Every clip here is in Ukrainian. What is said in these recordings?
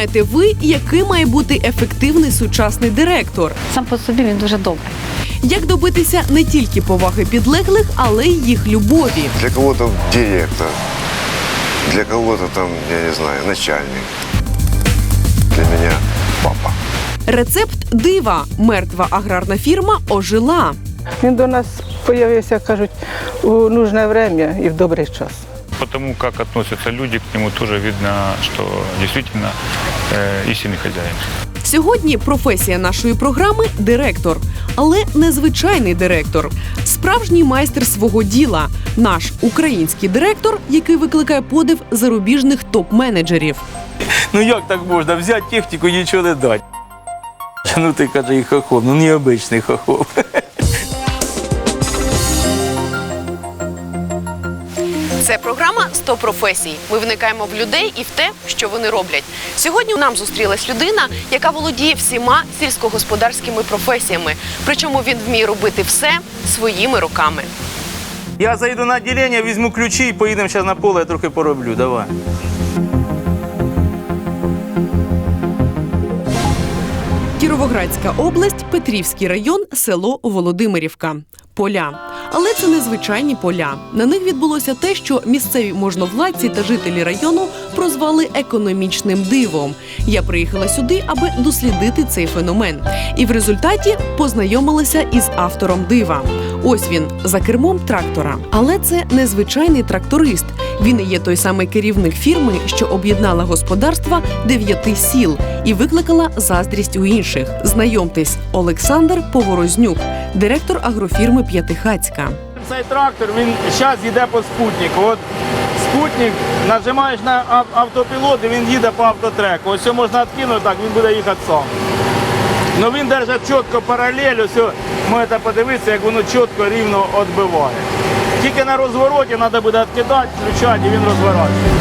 Знаєте ви, який має бути ефективний сучасний директор? Сам по собі він дуже добрий. Як добитися не тільки поваги підлеглих, але й їх любові? Для кого-то директор, для кого-то там, я не знаю, начальник. Для меня папа. Рецепт дива. Мертва аграрна фірма ожила. Він до нас з'явився, кажуть, у нужне время і в добрий час. Потому как относятся люди к нему, тоже видно, что действительно э, истинный хозяин. Сьогодні професія нашої програми директор, але незвичайний директор, справжній майстер свого діла, наш український директор, який викликає подив зарубіжних топ-менеджерів. Ну як так можна? Взяти техніку і нічого не дати. Ну ти каже, і хохол, ну необичний хохол. Це програма «100 професій. Ми вникаємо в людей і в те, що вони роблять. Сьогодні нам зустрілась людина, яка володіє всіма сільськогосподарськими професіями. Причому він вміє робити все своїми руками. Я зайду на відділення, візьму ключі і поїдемо зараз на поле, я трохи пороблю. Давай. Кіровоградська область, Петрівський район, село Володимирівка. Поля. Але це не звичайні поля. На них відбулося те, що місцеві можновладці та жителі району прозвали економічним дивом. Я приїхала сюди, аби дослідити цей феномен. І в результаті познайомилася із автором дива. Ось він за кермом трактора. Але це не звичайний тракторист. Він є той самий керівник фірми, що об'єднала господарства дев'яти сіл і викликала заздрість у інших. Знайомтесь, Олександр Поворознюк, директор агрофірми П'ятихацька. Цей трактор він зараз йде по спутнику. От спутник нажимаєш на автопілот і він їде по автотреку. Ось можна відкинути, так він буде їхати сам. Ну він держить чітко паралель, ось можете подивитися, як воно чітко рівно відбиває. Тільки на розвороті треба буде відкидати, включати, і він розворачується.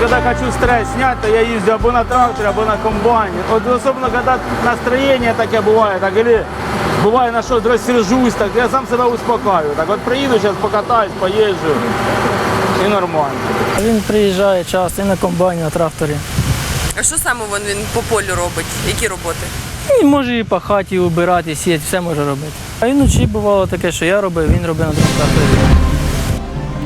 Когда хочу стресс снять, то я езжу або на тракторе, або на комбайне. Вот особенно когда настроение таке бывает, так или бывает на что рассержусь, так я сам себя успокаиваю. Так вот приеду сейчас покатаюсь, поезжу и нормально. Він приїжджає часто і на комбайні, на тракторі. А що саме він по полю робить? Які роботи? І може і по хаті, убирати, сіяти, все може робити. А іноді бувало таке, що я робив, він робив на тракторі.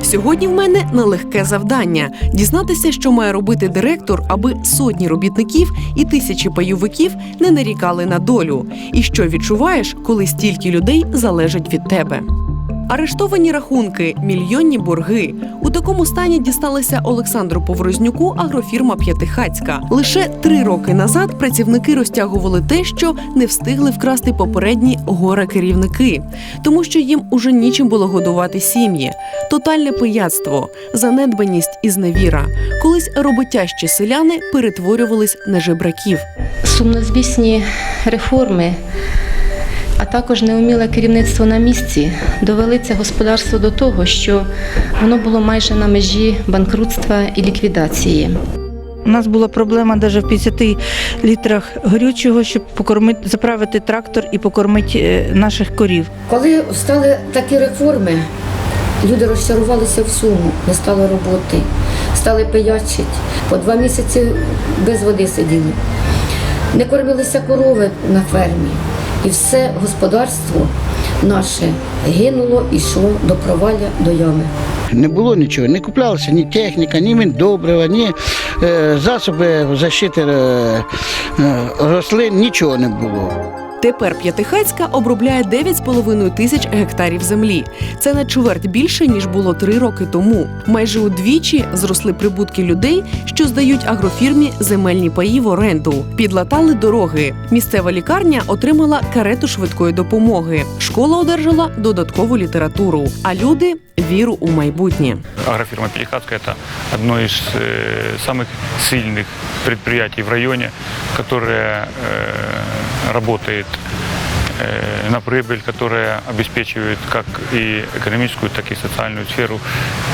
Сьогодні в мене нелегке завдання дізнатися, що має робити директор, аби сотні робітників і тисячі пайовиків не нарікали на долю. І що відчуваєш, коли стільки людей залежать від тебе. Арештовані рахунки, мільйонні борги. У такому стані дісталася Олександру Поворознюку агрофірма П'ятихацька. Лише три роки назад працівники розтягували те, що не встигли вкрасти попередні горе керівники, тому що їм уже нічим було годувати сім'ї. Тотальне пияцтво, занедбаність і зневіра. Колись роботящі селяни перетворювались на жебраків. Сумнозвісні реформи, а також неуміле керівництво на місці довели це господарство до того, що воно було майже на межі банкрутства і ліквідації. У нас була проблема навіть в 50 літрах горючого, щоб покормити, заправити трактор і покормити е, наших корів. Коли стали такі реформи, люди розчарувалися всьому, не стало роботи, стали пиячити, по два місяці без води сиділи. Не кормилися корови на фермі. І все господарство наше гинуло і йшло до провалля, до ями. Не було нічого, не куплялася ні техніка, ні міндобрива, ні е, засоби защити е, е, рослин, нічого не було. Тепер П'ятихацька обробляє 9,5 тисяч гектарів землі. Це на чверть більше ніж було три роки тому. Майже удвічі зросли прибутки людей, що здають агрофірмі земельні паї в оренду. Підлатали дороги. Місцева лікарня отримала карету швидкої допомоги. Школа одержала додаткову літературу, а люди віру у майбутнє. Агрофирма Пелихатская – это одно из э, самых сильных предприятий в районе, которое э, работает э, на прибыль, которая обеспечивает как и экономическую, так и социальную сферу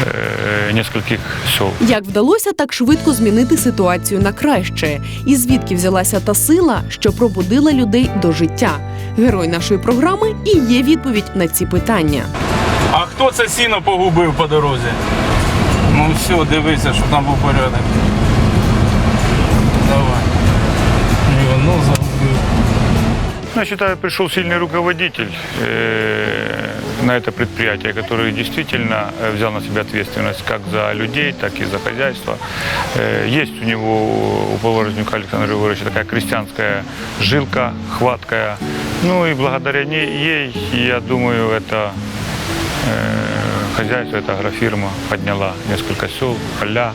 э, нескольких сел. Як вдалося так швидко змінити ситуацію на краще? І звідки взялася та сила, що пробудила людей до життя? Герой нашої програми і є відповідь на ці питання. А хто це сіно погубив по дорозі? все, дивися, щоб там був порядок. Давай. Считаю, пришел сильный руководитель э, на это предприятие, который действительно э, взял на себя ответственность как за людей, так и за хозяйство. Э, есть у него, у Поворознюка Александра Григорьевича, такая крестьянская жилка, хваткая. Ну и благодаря ней, ей, я думаю, это хозяйство, эта агрофирма подняла несколько сел, поля.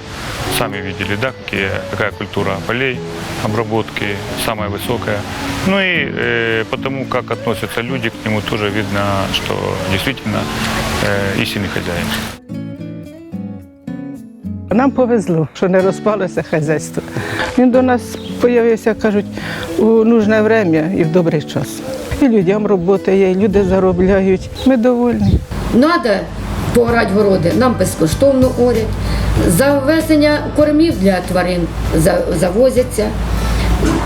Сами видели, да, какие, какая культура полей, обработки, самая высокая. Ну и э, потому, как относятся люди к нему, тоже видно, что действительно э, истинный хозяин. Нам повезло, що не розпалося хазяйство. Він до нас з'явився, кажуть, у нужне время і в добрий час. І людям робота є, і люди заробляють. Ми довольні. Надо поорати городи, нам безкоштовно орять. За ввезення кормів для тварин завозяться,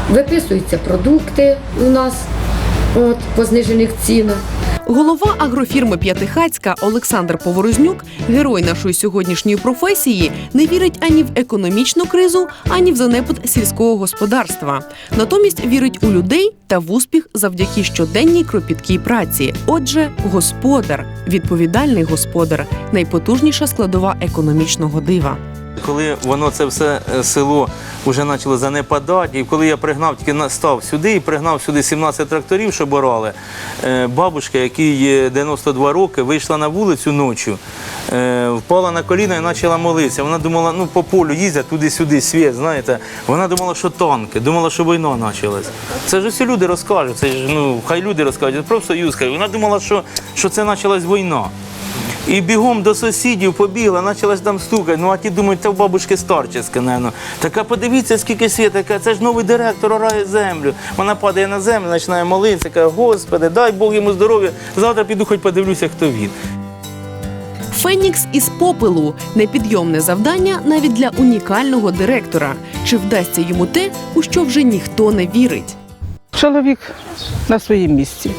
виписуються продукти у нас от, по знижених цінах. Голова агрофірми П'ятихацька Олександр Поворознюк, герой нашої сьогоднішньої професії, не вірить ані в економічну кризу, ані в занепад сільського господарства. Натомість вірить у людей та в успіх завдяки щоденній кропіткій праці. Отже, господар, відповідальний господар, найпотужніша складова економічного дива. Коли воно це все е, село вже почало занепадати, і коли я пригнав, тільки став сюди і пригнав сюди 17 тракторів, що борали, е, бабушка, якій е, 92 роки, вийшла на вулицю ночі, е, впала на коліна і почала молитися. Вона думала, ну по полю їздять туди-сюди, світ, знаєте. Вона думала, що танки, думала, що війна почалась. Це ж усі люди розкажуть, це ж ну хай люди розкажуть, профсоюз хай. Вона думала, що, що це почалась війна. І бігом до сусідів побігла, почалась там стукати. Ну а ті думають, це в бабушки старчеське, напевно. Така подивіться, скільки світа, каже, це ж новий директор орає землю. Вона падає на землю, починає молитися, каже, Господи, дай Бог йому здоров'я. Завтра піду, хоч подивлюся, хто він. Фенікс із попелу непідйомне завдання навіть для унікального директора. Чи вдасться йому те, у що вже ніхто не вірить? Чоловік на своїм місці.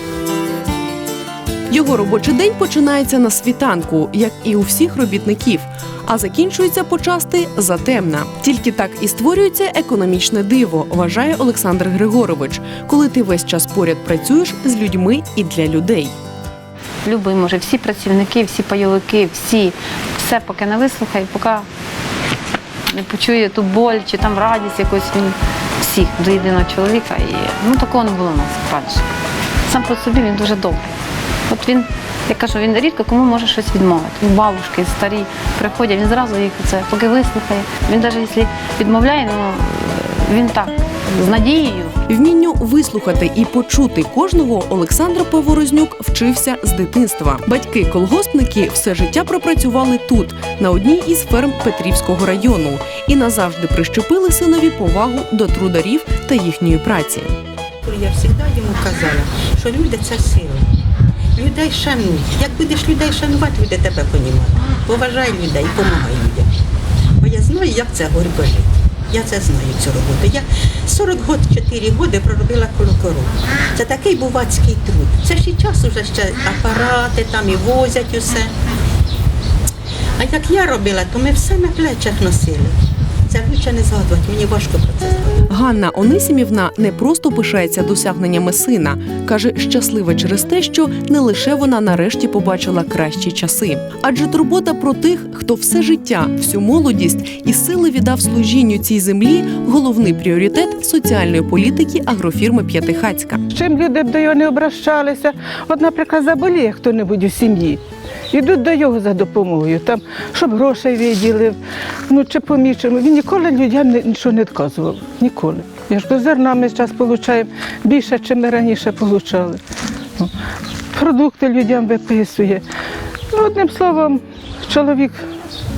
Його робочий день починається на світанку, як і у всіх робітників, а закінчується почасти затемна. Тільки так і створюється економічне диво, вважає Олександр Григорович, коли ти весь час поряд працюєш з людьми і для людей. Любий може, всі працівники, всі пайовики, всі, все поки не вислухає, поки не почує ту боль чи там радість якусь він всіх до єдиного чоловіка. І ну такого не було у нас раніше. Сам по собі він дуже добрий. От він, я кажу, він рідко кому може щось відмовити. У бабушки старі приходять, він зразу їх це поки вислухає. Він навіть якщо відмовляє, ну він так з надією. Вмінню вислухати і почути кожного Олександр Поворознюк вчився з дитинства. Батьки-колгоспники все життя пропрацювали тут, на одній із ферм Петрівського району, і назавжди прищепили синові повагу до трударів та їхньої праці. Я завжди йому казала, що люди це сила. Людей шануй. Як будеш людей шанувати, люди тебе понімають. Поважай людей, допомагай людям. Бо я знаю, як це горько жити. Я це знаю, цю роботу. Я 40 років, 4 роки проробила коло коров. Це такий бувацький труд. Це і час уже ще апарати там і возять усе. А як я робила, то ми все на плечах носили. Це лучше не згадувати, мені важко про це. Ганна Онисімівна не просто пишається досягненнями сина, каже, щаслива через те, що не лише вона нарешті побачила кращі часи, адже турбота про тих, хто все життя, всю молодість і сили віддав служінню цій землі головний пріоритет соціальної політики агрофірми П'ятихацька. З чим люди б до його не обращалися. От, наприклад, заболіє хто-небудь у сім'ї. Йдуть до його за допомогою, там, щоб грошей виділив, ну чи помічимо. Він ніколи людям нічого не відказував. Ніколи. Я ж зерна ми зараз отримуємо більше, ніж ми раніше отримали. Продукти людям виписує. Ну, одним словом, чоловік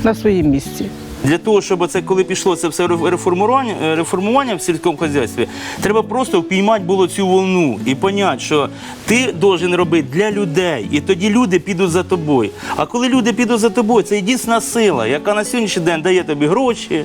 на своїм місці. Для того, щоб це коли пішло це все реформування, е, реформування в сільському хазяйстві, треба просто впіймати було цю волну і поняти, що ти должен робити для людей, і тоді люди підуть за тобою. А коли люди підуть за тобою, це єдина сила, яка на сьогоднішній день дає тобі гроші,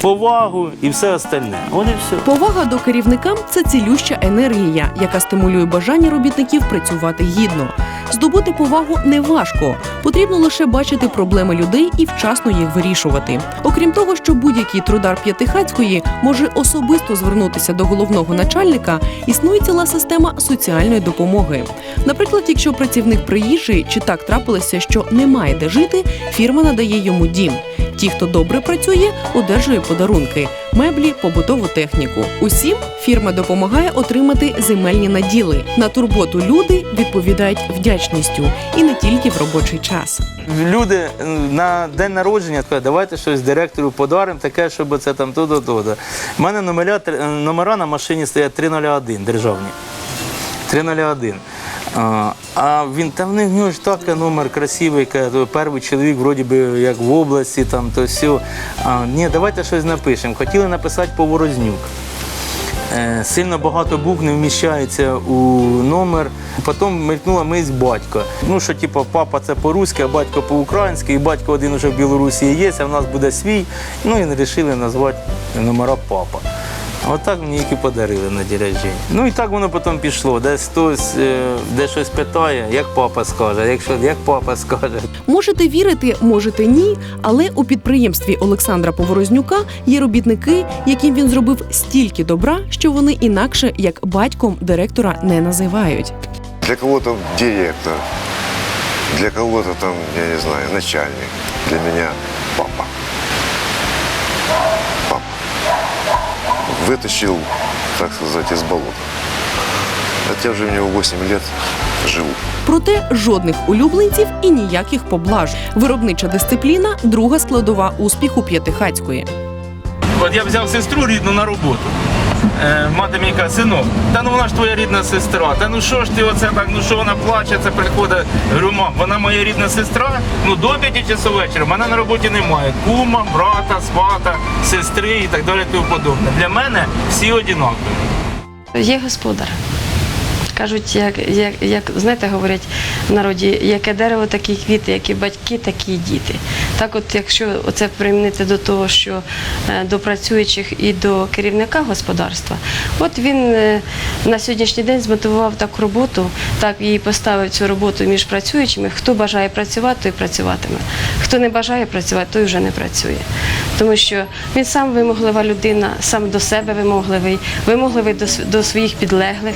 повагу і все остальне. От і все. Повага до керівникам це цілюща енергія, яка стимулює бажання робітників працювати гідно. Здобути повагу не важко. Потрібно лише бачити проблеми людей і вчасно їх вирішувати. Окрім того, що будь-який трудар П'ятихацької може особисто звернутися до головного начальника, існує ціла система соціальної допомоги. Наприклад, якщо працівник приїжджий чи так трапилося, що немає де жити, фірма надає йому дім. Ті, хто добре працює, одержує подарунки, меблі, побутову техніку. Усім фірма допомагає отримати земельні наділи. На турботу люди відповідають вдячністю і не тільки в робочий час. Люди на день народження кажуть, давайте щось директору подаримо, таке, щоб це там то-то, то-то. У мене номера, номера на машині стоять 301 державні. 301. А, а він там в в нього ж так номер красивий, каже, перший чоловік, вроді би, як в області, там то все. А, ні, давайте щось напишемо. Хотіли написати Поворознюк. Е, Сильно багато букв не вміщається у номер. Потім мелькнула мисль батько. Ну, що типу, папа це по-руськи, а батько по-українськи, і батько один уже в Білорусі є, а в нас буде свій. Ну і вирішили назвати номера папа. Отак мені їх і подарили на день рождення. Ну і так воно потім пішло. Десь хтось е, де щось питає, як папа скаже, якщо як папа скаже. Можете вірити, можете ні, але у підприємстві Олександра Поворознюка є робітники, яким він зробив стільки добра, що вони інакше як батьком директора не називають. Для кого-то директор, для кого-то там, я не знаю, начальник. Для меня папа. Папа. Вытащил, так сказать, из болота. Я вже в нього 8 лет живу. Проте жодних улюбленців і ніяких поблаж. Виробнича дисципліна друга складова успіху п'ятихацької. От я взяв сестру рідну на роботу. Е, мати мені каже, сину, та ну вона ж твоя рідна сестра. Та ну що ж ти оце так, ну що вона плаче, це приходить. Говорю, мам, вона моя рідна сестра, ну до 5 часу вечора мене на роботі немає. Кума, брата, свата, сестри і так далі тому подобне. Для мене всі одинакові. Є господар. Кажуть, як, як, як знаєте, говорять в народі, яке дерево, такі квіти, які батьки, такі діти. Так, от, якщо це примінити до того, що е, до працюючих і до керівника господарства, от він е, на сьогоднішній день змотивував таку роботу, так і поставив цю роботу між працюючими. Хто бажає працювати, той працюватиме. Хто не бажає працювати, той вже не працює. Тому що він сам вимоглива людина, сам до себе вимогливий, вимогливий до, до своїх підлеглих.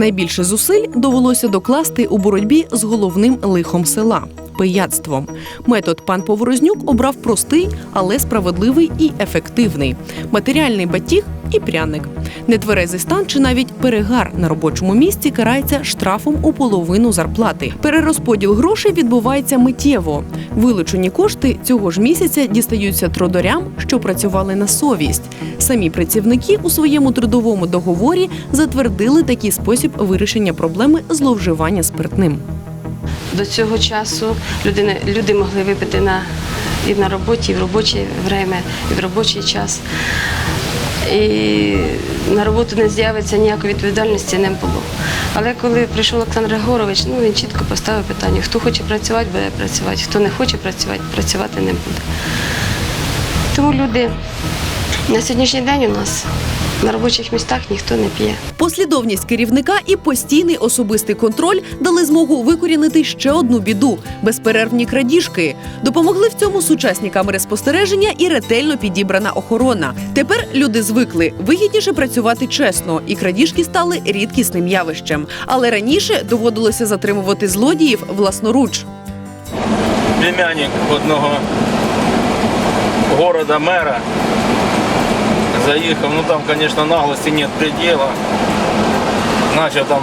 Найбільше зусиль довелося докласти у боротьбі з головним лихом села пияцтвом. Метод пан Поворознюк обрав простий, але справедливий і ефективний: матеріальний батіг і пряник. Нетверезий стан чи навіть перегар на робочому місці карається штрафом у половину зарплати. Перерозподіл грошей відбувається миттєво. Вилучені кошти цього ж місяця дістаються трудорям, що працювали на совість. Самі працівники у своєму трудовому договорі затвердили такий спосіб вирішення проблеми зловживання спиртним. До цього часу людини, люди могли випити на, і на роботі, і в робоче время, і в робочий час. І на роботу не з'явиться ніякої відповідальності не було. Але коли прийшов Олександр Григорович, ну він чітко поставив питання: хто хоче працювати, буде працювати, хто не хоче працювати, працювати не буде. Тому люди на сьогоднішній день у нас на робочих містах ніхто не п'є. Послідовність керівника і постійний особистий контроль дали змогу викорінити ще одну біду безперервні крадіжки. Допомогли в цьому сучасні камери спостереження і ретельно підібрана охорона. Тепер люди звикли вигідніше працювати чесно, і крадіжки стали рідкісним явищем. Але раніше доводилося затримувати злодіїв власноруч. племянник одного города мера заїхав, ну там, звісно, наглості нет предела. Начав там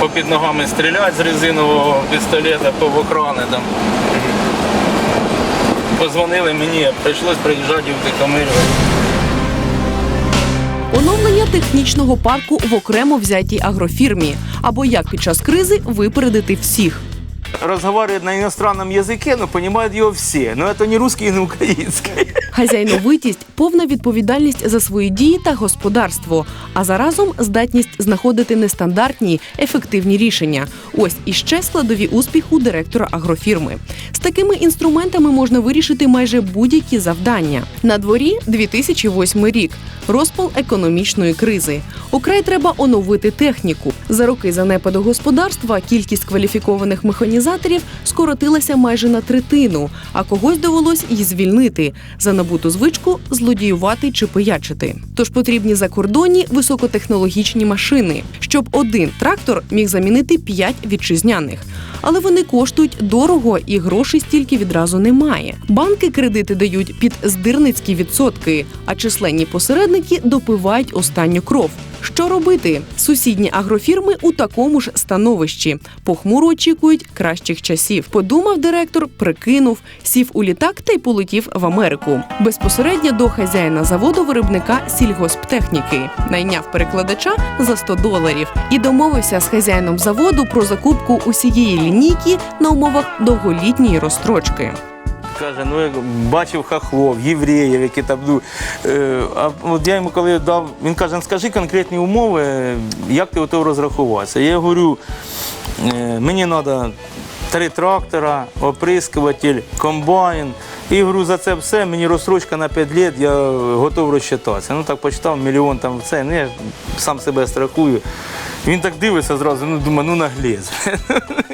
попід ногами стріляти з резинового пістолета по в окрани там. Позвонили мені, прийшлось приїжджати в утихомирювати. Оновлення технічного парку в окремо взятій агрофірмі або як під час кризи випередити всіх. Разговаривает на иностранном языке, но понимают его все. Но это не русский, не украинский. Хазяйновитість повна відповідальність за свої дії та господарство, а заразом здатність знаходити нестандартні, ефективні рішення. Ось іще складові успіху директора агрофірми. З такими інструментами можна вирішити майже будь-які завдання. На дворі 2008 рік. Розпал економічної кризи. Украй треба оновити техніку. За роки занепаду господарства кількість кваліфікованих механізаторів скоротилася майже на третину, а когось довелось і звільнити за набуту звичку злодіювати чи пиячити. Тож потрібні закордонні високотехнологічні машини, щоб один трактор міг замінити п'ять вітчизняних. Але вони коштують дорого і грошей стільки відразу немає. Банки кредити дають під здирницькі відсотки, а численні посередники допивають останню кров. Що робити? Сусідні агрофірми у такому ж становищі. Похмуро очікують кращих часів. Подумав директор, прикинув, сів у літак та й полетів в Америку. Безпосередньо до хазяїна заводу виробника сільгосптехніки. Найняв перекладача за 100 доларів і домовився з хазяїном заводу про закупку усієї лінійки на умовах довголітньої розстрочки. Каже, ну як бачив хахлов, євреїв, які там. Ну, е, а от я йому коли дав, він каже, «Ну, скажи конкретні умови, як ти готов розрахуватися. Я говорю, е, мені треба три трактора, оприскуватель, комбайн. І говорю, за це все, мені розстрочка на 5 років, я готов розчитатися. Ну так почитав мільйон там це, ну я сам себе страхую. Він так дивиться зразу, ну думаю, ну наглез.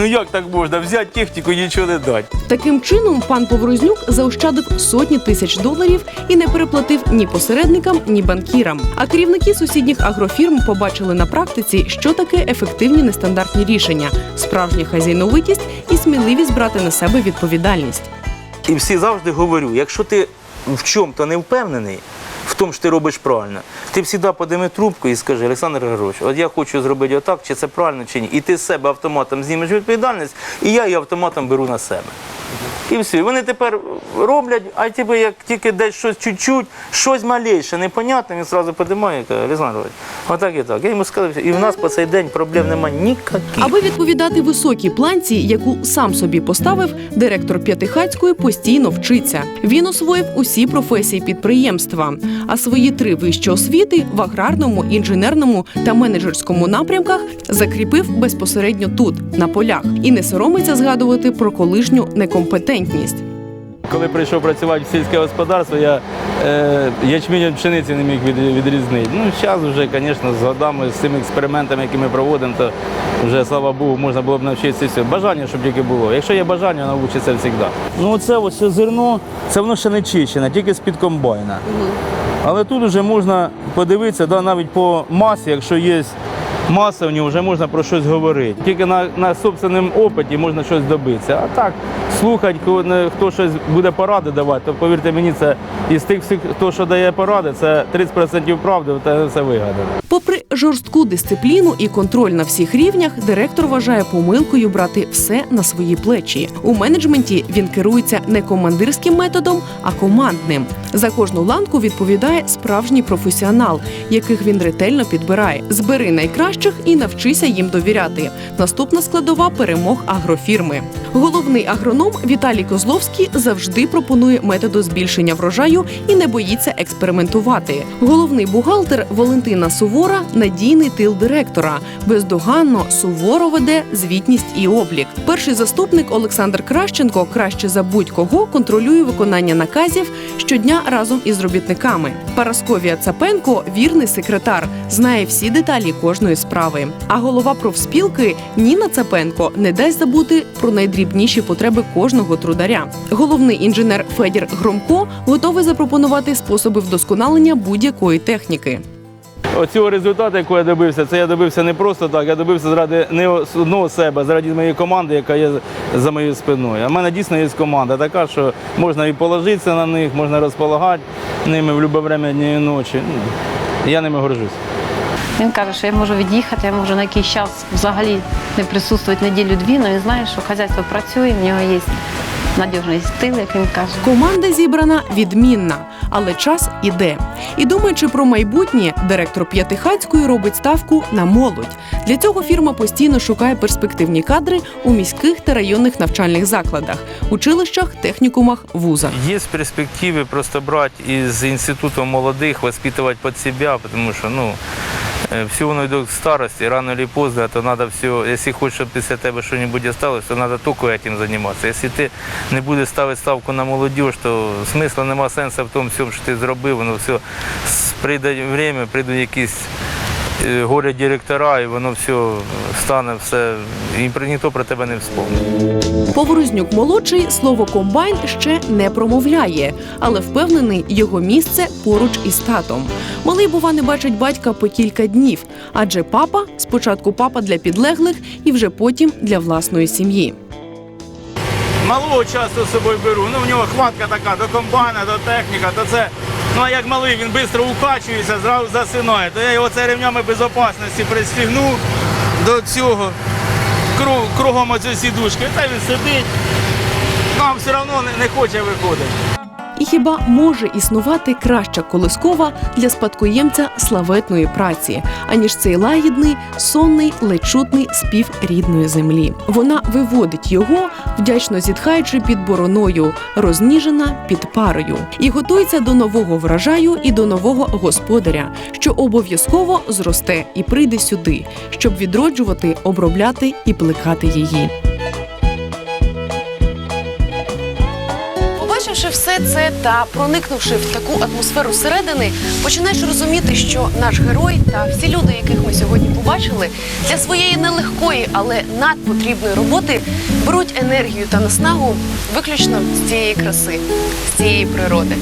Ну як так можна? Взяти техніку і нічого не дати. Таким чином, пан Поврознюк заощадив сотні тисяч доларів і не переплатив ні посередникам, ні банкірам. А керівники сусідніх агрофірм побачили на практиці, що таке ефективні нестандартні рішення, справжня хазяйновитість і сміливість брати на себе відповідальність. І всі завжди говорю, якщо ти в чому-то не впевнений, в тому, що ти робиш правильно, ти завжди подими трубку і скажи, Олександр Григорович, от я хочу зробити отак, чи це правильно, чи ні. І ти з себе автоматом знімеш відповідальність, і я її автоматом беру на себе. І все. Вони тепер роблять, а типу, як тільки десь щось чуть-чуть, щось малейше, непонятне, він одразу подимає і каже, Олександр Григорович, отак і так. Я йому сказав, і в нас по цей день проблем немає ніяких. Аби відповідати високій планці, яку сам собі поставив, директор П'ятихацької постійно вчиться. Він освоїв усі професії підприємства, а свої три вищі освіти в аграрному, інженерному та менеджерському напрямках закріпив безпосередньо тут, на полях, і не соромиться згадувати про колишню некомпетентність. Коли прийшов працювати в сільське господарство, я е, ячмінь від пшениці не міг від, відрізнити. Ну, зараз вже, звісно, з годами, з цими експериментами, які ми проводимо, то вже, слава Богу, можна було б навчитися все. Бажання, щоб тільки було. Якщо є бажання, воно вчиться завжди. Ну, оце ось зерно, це воно ще не чищене, тільки з-під комбайна. Але тут вже можна подивитися, да, навіть по масі, якщо є нього, вже можна про щось говорити. Тільки на, на собственному опиті можна щось добитися. А так, слухати, коли хто щось буде поради давати, то повірте мені, це із тих всіх, хто що дає поради, це 30% правди, це все вигадано. Попри жорстку дисципліну і контроль на всіх рівнях, директор вважає помилкою брати все на свої плечі. У менеджменті він керується не командирським методом, а командним. За кожну ланку відповідає справжній професіонал, яких він ретельно підбирає. Збери найкращих і навчися їм довіряти. Наступна складова перемог агрофірми. Головний агроном Віталій Козловський завжди пропонує методу збільшення врожаю і не боїться експериментувати. Головний бухгалтер Валентина Сувора надійний тил директора. Бездоганно суворо веде звітність і облік. Перший заступник Олександр Кращенко краще за будь-кого контролює виконання наказів щодня разом із робітниками. Парасковія Цапенко вірний секретар, знає всі деталі кожної справи. А голова профспілки Ніна Цапенко не дасть забути про найдрібніші потреби кожного трударя. Головний інженер Федір Громко готовий запропонувати способи вдосконалення будь-якої техніки. Оцього результату, якого я добився, це я добився не просто так, я добився заради не одного себе, заради моєї команди, яка є за моєю спиною. А в мене дійсно є команда така, що можна і положитися на них, можна розполагати ними в будь-яке время дня і ночі. Ну, Я ними горжусь. Він каже, що я можу від'їхати, я можу на якийсь час взагалі не присутствувати неділю-дві, але він знає, що хазяйство працює, в нього є надіжний стил, як він каже. Команда зібрана відмінна, але час іде. І думаючи про майбутнє, директор П'ятихацької робить ставку на молодь. Для цього фірма постійно шукає перспективні кадри у міських та районних навчальних закладах, училищах, технікумах, вузах. Есть перспективы просто брать из института молодых, воспитывать под себя, потому что, ну, э, все воно йде к старости, рано или поздно, то надо все, если хочешь, щоб після тебе осталось, то надо только этим заниматься. Если ти не будеш ставити ставку на молодіж, то смисла нема сенсу в тому що ти зробив, воно все, прийде время, прийдуть якісь е, горе директора, і воно все стане все, і ніхто про тебе не вспомнить. Поворознюк молодший слово комбайн ще не промовляє, але впевнений, його місце поруч із татом. Малий, бува, не бачить батька по кілька днів, адже папа спочатку папа для підлеглих і вже потім для власної сім'ї. Малого часто з собою беру. Ну, в нього хватка така до комбайна, до техніка, то це. Ну а як малий, він швидко укачується, зразу засинає. То я його це ремнями безпечності пристігнув до цього. Кругом оці сідушки. Та він сидить. нам все одно не хоче виходити. І хіба може існувати краща колискова для спадкоємця славетної праці, аніж цей лагідний, сонний, ледь чутний спів рідної землі? Вона виводить його, вдячно зітхаючи під бороною, розніжена під парою, і готується до нового врожаю і до нового господаря, що обов'язково зросте і прийде сюди, щоб відроджувати, обробляти і плекати її. Побачивши все це та проникнувши в таку атмосферу зсередини, починаєш розуміти, що наш герой та всі люди, яких ми сьогодні побачили, для своєї нелегкої, але надпотрібної роботи беруть енергію та наснагу виключно з цієї краси, з цієї природи.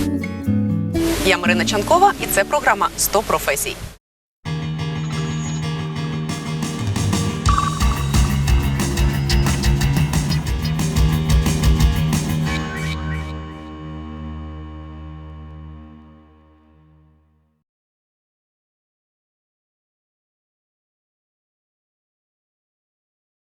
Я Марина Чанкова, і це програма «100 професій.